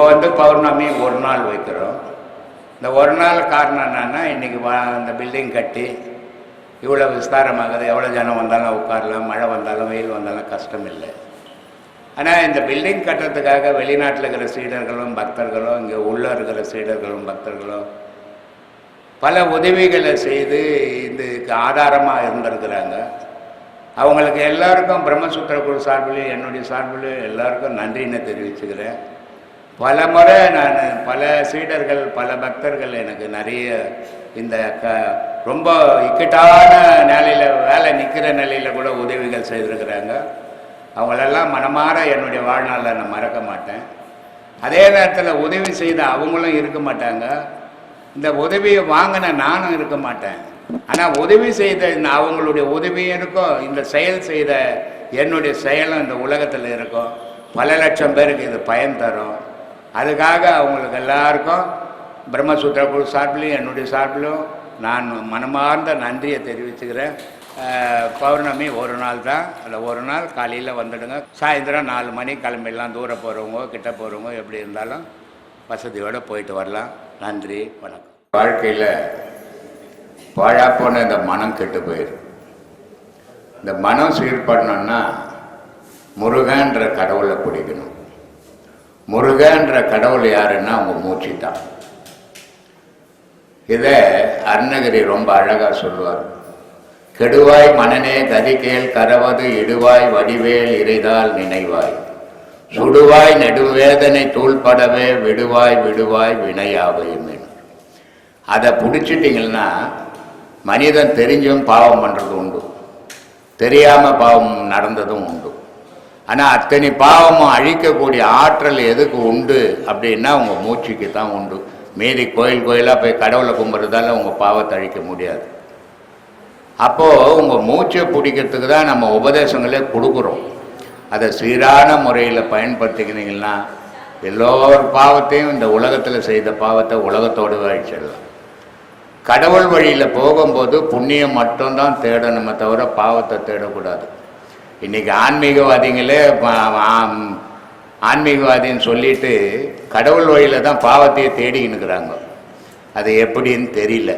இப்போ வந்து பௌர்ணமி ஒரு நாள் வைக்கிறோம். இந்த ஒரு நாள் காரணம் என்னன்னா இன்றைக்கி வா அந்த பில்டிங் கட்டி இவ்வளோ விஸ்தாரமாகுது எவ்வளோ ஜனம் வந்தாலும் உட்காரலாம் மழை வந்தாலும் வெயில் வந்தாலும் கஷ்டம் இல்லை. ஆனால் இந்த பில்டிங் கட்டுறதுக்காக வெளிநாட்டில் இருக்கிற சீடர்களும் பக்தர்களும் இங்கே உள்ளே இருக்கிற சீடர்களும் பக்தர்களும் பல உதவிகளை செய்து இதுக்கு ஆதாரமாக இருந்திருக்கிறாங்க. அவங்களுக்கு எல்லாருக்கும் பிரம்மசூத்திர குழு சார்பிலையும் என்னுடைய சார்பிலையும் எல்லாருக்கும் நன்றின்னு தெரிவிச்சுக்கிறேன். பல முறை நான் பல சீடர்கள் பல பக்தர்கள் எனக்கு நிறைய இந்த க ரொம்ப இக்கட்டான நிலையில் வேலை நிற்கிற நிலையில் கூட உதவிகள் செய்திருக்கிறாங்க. அவங்களெல்லாம் மனமாற என்னுடைய வாழ்நாளில் நான் மறக்க மாட்டேன். அதே நேரத்தில் உதவி செய்த அவங்களும் இருக்க மாட்டாங்க. இந்த உதவியை வாங்கின நானும் இருக்க மாட்டேன். ஆனால் உதவி செய்த இந்த அவங்களுடைய உதவியும் இருக்கும் இந்த செயல் செய்த என்னுடைய செயலும் இந்த உலகத்தில் இருக்கும். பல லட்சம் பேருக்கு இது பயன் தரும். அதுக்காக அவங்களுக்கு எல்லாருக்கும் பிரம்மசூத்திர குழு சார்பிலும் என்னுடைய சார்பிலும் நான் மனமார்ந்த நன்றியை தெரிவிச்சுக்கிறேன். பௌர்ணமி ஒரு நாள் தான். அந்த ஒரு நாள் காலையில் வந்துடுங்க. சாயந்தரம் நாலு மணி கிளம்பிடலாம். தூரம் போகிறவங்க கிட்ட போகிறவங்க எப்படி இருந்தாலும் வசதியோடு போயிட்டு வரலாம். நன்றி வணக்கம். வாழ்க்கையில் பாழா போன இந்த மனம் கெட்டு போயிடும் இந்த மனம் சீர் பண்ணோன்னா முருகன்ற கடவுளை பிடிக்கணும். முருகன்ற கடவுள் யாருன்னா அவங்க மூச்சு தான் இதை அருணகிரி ரொம்ப அழகாக சொல்லுவார். கெடுவாய் மனநே கதிகேல் கரவது இடுவாய் வடிவேல் இறைதால் நினைவாய். சுடுவாய் நெடுவேதனை தூள்படவே விடுவாய் விடுவாய் வினையாவையும் அதை பிடிச்சிட்டிங்கன்னா மனிதன் தெரிஞ்சும் பாவம் பண்ணுறது உண்டு. தெரியாமல் பாவம் நடந்ததும் உண்டு. ஆனால் அத்தனை பாவமும் அழிக்கக்கூடிய ஆற்றல் எதுக்கு உண்டு அப்படின்னா உங்கள் மூச்சுக்கு தான் உண்டு. மீதி கோயில் கோயிலாக போய் கடவுளை கும்பிட்றதால உங்கள் பாவத்தை அழிக்க முடியாது. அப்போது உங்கள் மூச்சை பிடிக்கிறதுக்கு தான் நம்ம உபதேசங்களே கொடுக்குறோம். அதை சீரான முறையில் பயன்படுத்திக்கினீங்கன்னா எல்லோர் பாவத்தையும் இந்த உலகத்தில் செய்த பாவத்தை உலகத்தோடு அழிச்சிடலாம். கடவுள் வழியில் போகும்போது புண்ணியம் மட்டும்தான் தேடணுமே தவிர பாவத்தை தேடக்கூடாது. இன்னைக்கு ஆன்மீகவாதிங்களே ஆன்மீகவாதின்னு சொல்லிட்டு கடவுள் வழியில் தான் பாவத்தையே தேடிக்கின்னுக்குறாங்க அது எப்படின்னு தெரியல.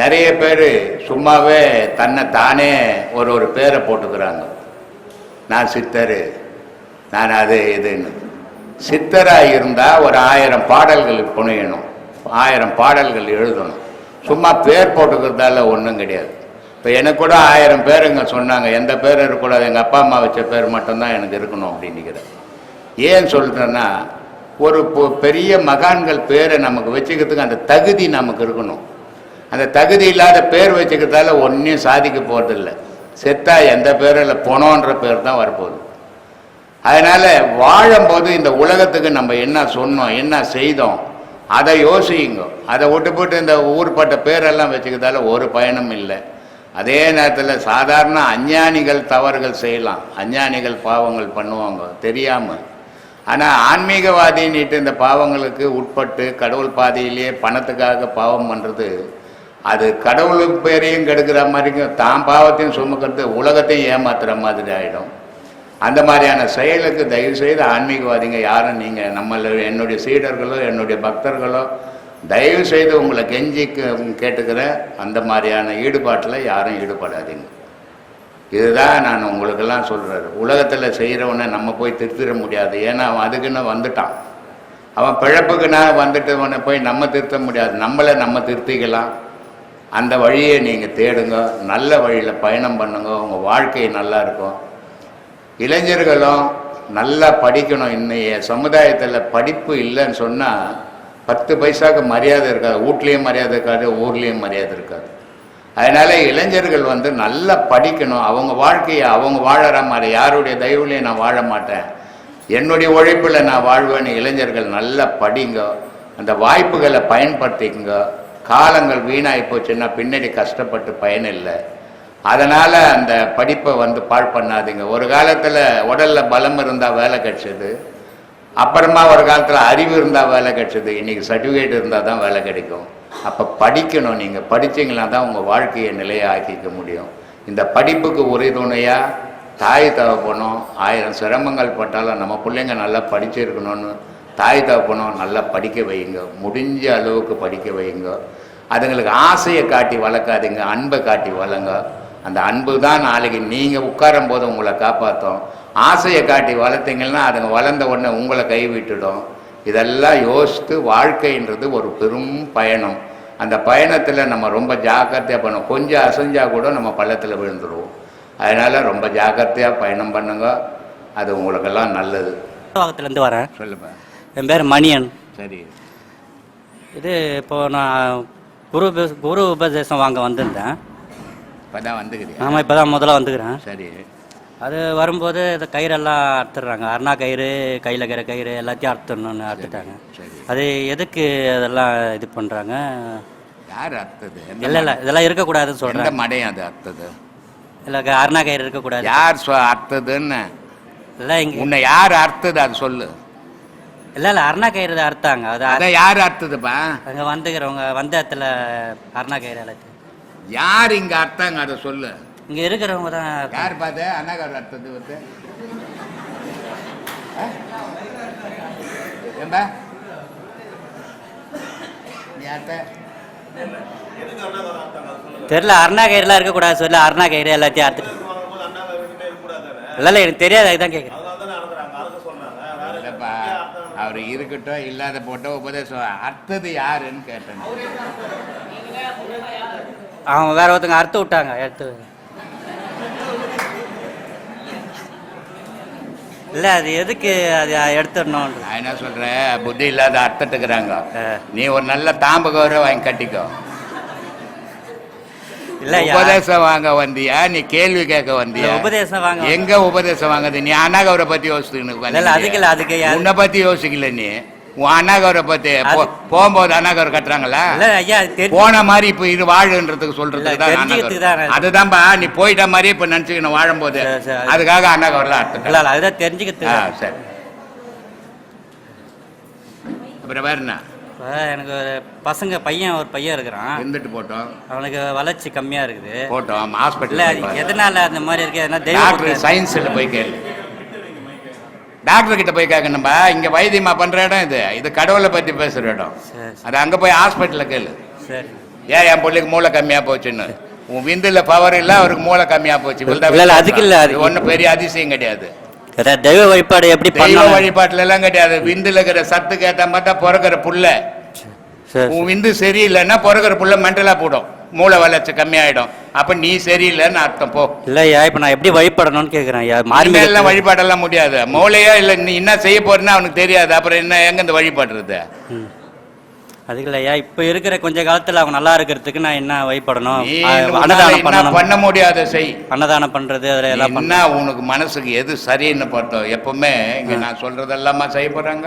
நிறைய பேர் சும்மாவே தன்னை தானே ஒரு ஒரு பேரை போட்டுக்கிறாங்க. நான் சித்தர் நான் அது இதுன்னு. சித்தராக இருந்தால் ஒரு ஆயிரம் பாடல்கள் புனையணும் ஆயிரம் பாடல்கள் எழுதணும். சும்மா பேர் போட்டுக்கிறதால ஒன்றும் கிடையாது. இப்போ எனக்கு கூட ஆயிரம் பேருங்க சொன்னாங்க எந்த பேர் இருக்கக்கூடாது எங்கள் அப்பா அம்மா வச்ச பேர் மட்டும்தான் எனக்கு இருக்கணும் அப்படின்னுக்கிறேன். ஏன் சொல்கிறேன்னா ஒரு பொ- பெரிய மகான்கள் பேரை நமக்கு வச்சுக்கிறதுக்கு அந்த தகுதி நமக்கு இருக்கணும். அந்த தகுதி இல்லாத பேர் வச்சுக்கிறதால ஒன்றையும் சாதிக்க போகிறதில்ல செத்தா எந்த பேரும் இல்லை பொணோன்ற பேர் தான் வரப்போகுது. அதனால் வாழும்போது இந்த உலகத்துக்கு நம்ம என்ன சொன்னோம் என்ன செய்தோம் அதை யோசிங்க அதை விட்டு போட்டு இந்த ஊர்பட்ட பேரெல்லாம் வச்சுக்கிறதால ஒரு பயனும் இல்லை. அதே நேரத்தில் சாதாரண அஞ்ஞானிகள் தவறுகள் செய்யலாம். அஞ்ஞானிகள் பாவங்கள் பண்ணுவாங்க. தெரியாமல் ஆனால் ஆன்மீகவாதின்னுட்டு இந்த பாவங்களுக்கு உட்பட்டு கடவுள் பாதையிலேயே பணத்துக்காக பாவம் பண்ணுறது அது கடவுளுக்கு பேரையும் கெடுக்கிற மாதிரிக்கும் தான் பாவத்தையும் சுமக்கிறது உலகத்தையும் ஏமாத்துற மாதிரி ஆகிடும் அந்த மாதிரியான செயலுக்கு தயவு செய்து ஆன்மீகவாதிங்க யாரும் நீங்கள் நம்மள என்னுடைய சீடர்களோ என்னுடைய பக்தர்களோ தயவு செய்து உங்களை கெஞ்சி கே- கேட்டுக்கிறேன் அந்த மாதிரியான ஈடுபாட்டில் யாரும் ஈடுபடாதீங்க. இதுதான் நான் உங்களுக்கெல்லாம் சொல்கிறாரு உலகத்தில் செய்கிறவனை நம்ம போய் திருத்திட முடியாது. ஏன்னா அவன் அதுக்குன்னு வந்துட்டான். அவன் பிழப்புக்குன்னா வந்துட்டவனை போய் நம்ம திருத்த முடியாது. நம்மளை நம்ம திருத்திக்கலாம். அந்த வழியை நீங்கள் தேடுங்க. நல்ல வழியில் பயணம் பண்ணுங்க. உங்கள் வாழ்க்கை நல்லா இருக்கும். இளைஞர்களும் நல்லா படிக்கணும். இன்னைய சமுதாயத்தில் படிப்பு இல்லைன்னு சொன்னால் பத்து பைசாவுக்கு மரியாதை இருக்காது வீட்லேயும் மரியாதை இருக்காது ஊர்லேயும் மரியாதை இருக்காது. அதனால் இளைஞர்கள் வந்து நல்லா படிக்கணும். அவங்க வாழ்க்கையை அவங்க வாழற மாதிரி யாருடைய தயவுலையும் நான் வாழ மாட்டேன். என்னுடைய உழைப்பில் நான் வாழ்வேன்னு இளைஞர்கள் நல்லா படிங்க. அந்த வாய்ப்புகளை பயன்படுத்திக்கங்க. காலங்கள் வீணாகி போச்சுன்னா பின்னாடி கஷ்டப்பட்டு பயன் இல்லை. அதனால் அந்த படிப்பை வந்து பாழ் பண்ணாதீங்க. ஒரு காலத்தில் உடலில் பலம் இருந்தால் வேலை கிடச்சிது. அப்புறமா ஒரு காலத்தில் அறிவு இருந்தால் வேலை கிடைச்சது. இன்றைக்கி சர்டிஃபிகேட் இருந்தால் தான் வேலை கிடைக்கும். அப்போ படிக்கணும். நீங்கள் படிச்சீங்கன்னா தான் உங்கள் வாழ்க்கையை நிலையாக்கிக்க முடியும். இந்த படிப்புக்கு உறுதுணையாக தாய் தகப்பனும் ஆயிரம் சிரமங்கள் பட்டாலும் நம்ம பிள்ளைங்க நல்லா படிச்சிருக்கணும்னு தாய் தகப்பனும் நல்லா படிக்க வையுங்க. முடிஞ்ச அளவுக்கு படிக்க வையுங்க. அதுங்களுக்கு ஆசையை காட்டி வளர்க்காதீங்க. அன்பை காட்டி வளங்க அந்த அன்பு தான் நாளைக்கு நீங்கள் உட்காரும் போது உங்களை காப்பாற்றும் ஆசையை காட்டி வளர்த்தீங்கன்னா அதுங்க வளர்ந்த உடனே உங்களை கைவிட்டுடும். இதெல்லாம் யோசித்து வாழ்க்கைன்றது ஒரு பெரும் பயணம். அந்த பயணத்தில் நம்ம ரொம்ப ஜாக்கிரதையாக பண்ணணும். கொஞ்சம் அசைஞ்சா கூட நம்ம பள்ளத்தில் விழுந்துருவோம். அதனால் ரொம்ப ஜாக்கிரதையாக பயணம் பண்ணுங்க. அது உங்களுக்கெல்லாம் நல்லது. வரேன். சொல்லுப்பா என் பேர் மணியன். சரி. இது இப்போ நான் குரு குரு உபதேசம் வாங்க வந்திருந்தேன். இப்போ தான் வந்துக்கிறியா? ஆமாம் இப்போ தான் முதல்ல வந்துக்கிறேன். சரி. அது வரும்போது இந்த கயிறெல்லாம் அறுத்துடுறாங்க. அருணா கயிறு கையில் இருக்கிற கயிறு எல்லாத்தையும் அறுத்துடணும்னு அறுத்துட்டாங்க. சரி அது எதுக்கு அதெல்லாம் இது பண்ணுறாங்க யார் அர்த்தது எந்த இல்லை இல்லை இதெல்லாம் இருக்கக்கூடாதுன்னு சொல்கிறேன் மடையும் அது அர்த்தது இல்லை அருணா கயிறு இருக்கக்கூடாது. யார் சொ அர்த்ததுன்னு இல்லை இங்கே உன்னை யார் அர்த்தது அது சொல்லு. இல்லை இல்லை அருணா கயிறு தான் அறுத்தாங்க. அது அதான் யார் அர்த்ததுப்பா அங்கே வந்துக்கிறவங்க வந்த இடத்துல அருணா கயிறு எல்லாத்தையும் யார் இங்க அர்த்தங்க அதை சொல்லு. இங்கே இருக்கிறவங்க தான் யார் பார்த்த? அண்ணாக்கார் அர்த்தது வந்து ஏம்பா நீ அர்த்த தெரில அருணா கயிறுலாம் இருக்கக்கூடாது சொல்லி அருணா கயிறு எல்லாத்தையும் அறுத்துட்டு. இல்லை இல்லை எனக்கு தெரியாது அதுதான் கேட்குறேன் இல்லப்பா அவர் இருக்கட்டும் இல்லாத போட்டோ உபதேசம். அர்த்தது யாருன்னு கேட்டேன். அவங்க வேற ஒருத்தங்க அறுத்து விட்டாங்க எடுத்து இல்லை அது எதுக்கு அது எடுத்துடணும்ன்ற நான் என்ன சொல்றேன்? புத்தி இல்லாத அர்த்தத்துக்குறாங்க. நீ ஒரு நல்ல தாம்பு கௌரவ வாங்கி கட்டிக்கோ. இல்லை உபதேசம் வாங்க வந்தியா? நீ கேள்வி கேட்க வந்தியா? உபதேசம் வாங்க எங்க உபதேசம் வாங்குது நீ அண்ணாகவரை பத்தி யோசிச்சுன்னு இல்லை இல்லை அதுக்கு இல்லை அதுக்கு உன்னை பத்தி யோசிக்கல நீ. உன் அண்ணாகவரை பத்தி போகும்போது அண்ணாகவர் கட்டுறாங்களா? போன மாதிரி இப்ப இது வாழுன்றதுக்கு சொல்றதுக்கு தான். அதுதான்பா நீ போயிட்ட மாதிரி இப்ப நினைச்சுக்கணும் வாழும்போது. அதுக்காக அண்ணாகவர்ல அர்த்தம். அதுதான் தெரிஞ்சுக்கிறது சரி. அப்புறம் வேற என்ன? எனக்கு ஒரு பசங்க பையன் ஒரு பையன் இருக்கிறான். இருந்துட்டு போட்டோம். அவனுக்கு வளர்ச்சி கம்மியாக இருக்குது. போட்டோம் ஹாஸ்பிட்டல் எதனால அந்த மாதிரி இருக்கு? டாக்டர் சயின்ஸ்ல போய் கேளு. டாக்டர் கிட்ட போய் கேட்கணும்பா இங்க வைத்தியமா பண்ற இடம் இது. இது கடவுளை பத்தி பேசுற இடம். அது அங்க போய் ஹாஸ்பிட்டல்ல கேளு. சரி. ஏன் என் பிள்ளைக்கு மூளை கம்மியா போச்சுன்னு? உன் விந்துல பவர் இல்ல அவருக்கு மூளை கம்மியா போச்சு. அதுக்கு இல்ல, ஒண்ணும் பெரிய அதிசயம் கிடையாது. தெய்வ வழிபாடு எப்படி தெய்வ வழிபாட்டுல எல்லாம் கிடையாது. விந்துல இருக்கிற சத்துக்கு ஏத்த மாதிரி தான் பிறக்கிற புள்ள. உன் விந்து சரியில்லைன்னா பிறக்கிற புள்ள மென்டலா போடும். மூளை வளர்ச்சி கம்மியாயிடும். அப்ப நீ சரியில்லைன்னு அர்த்தம் போ. இல்லையா இப்போ நான் எப்படி வழிபடணும்னு கேட்குறேன் ஐயா? மாறி எல்லாம் வழிபாடெல்லாம் முடியாது. மூளையா இல்ல நீ என்ன செய்ய போறேன்னு அவனுக்கு தெரியாது. அப்புறம் என்ன எங்க இந்த வழிபாடுறது. அதுக்கு இல்லையா இப்போ இருக்கிற கொஞ்ச காலத்தில் அவங்க நல்லா இருக்கிறதுக்கு நான் என்ன வழிபடணும்? அன்னதானம் பண்ணணும். பண்ண முடியாத செய். அன்னதானம் பண்றது அதில் எல்லாம் பண்ணணும். உனக்கு மனசுக்கு எது சரின்னு பார்த்தோம் எப்பவுமே இங்க நான் சொல்றதெல்லாமா செய்ய போறாங்க.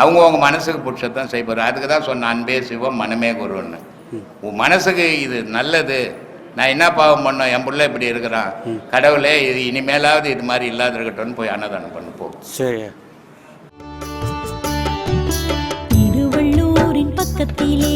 அவங்க அவங்க மனசுக்கு பிடிச்சதான் செய்ய போறாங்க. அதுக்கு தான் சொன்ன அன்பே சிவம் மனமே குருன்னு. உன் மனசுக்கு இது நல்லது. நான் என்ன பாவம் பண்ணோம்? என் பிள்ளை இப்படி இருக்கிறான். கடவுளே இது இனிமேலாவது இது மாதிரி இல்லாத இருக்கட்டும்னு போய் அன்னதானம் பண்ணு போ. சரி. திருவள்ளூரின் பக்கத்திலே